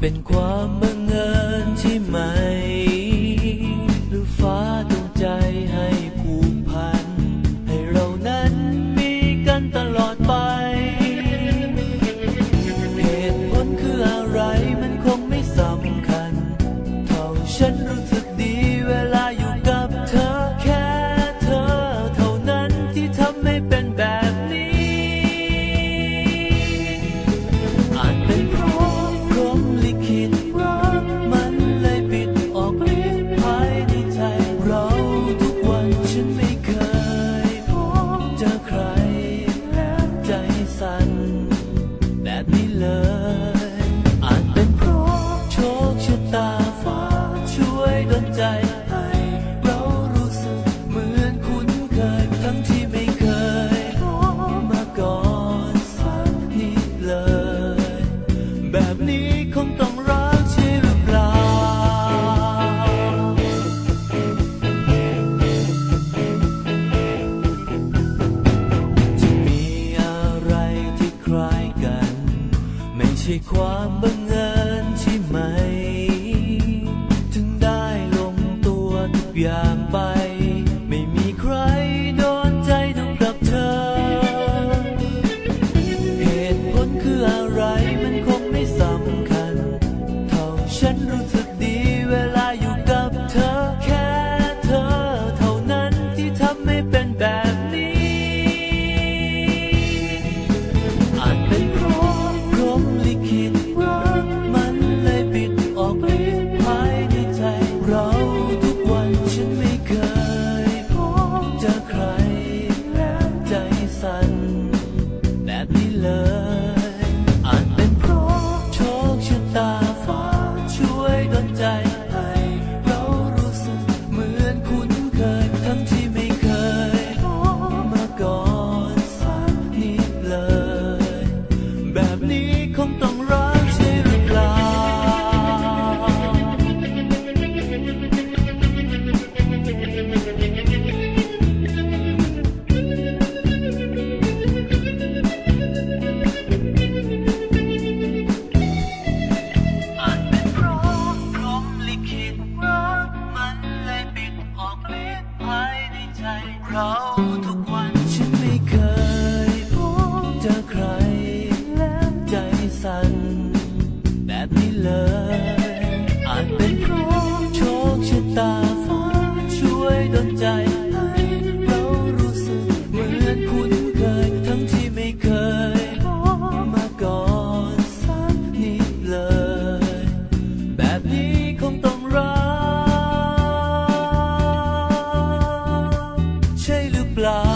เป็นความบังเอิญที่ไม่ แบบนี้คงต้องรักใช่หรือเปล่า จะมีอะไรที่คล้ายกัน ไม่ใช่ความบังเอิญใช่ไหม ไม่เป็นแบบนี้ อาจเป็นเพราะพมลิขิตรักมันเลยปิดออกฤทธิ์ภายในใจ เราทุกวันฉันไม่เคยพบเจอใคร ใจเขาทุกวันฉันไม่เคยพบเจอใครแล้วใจสั่นแบบนี้เลย reply.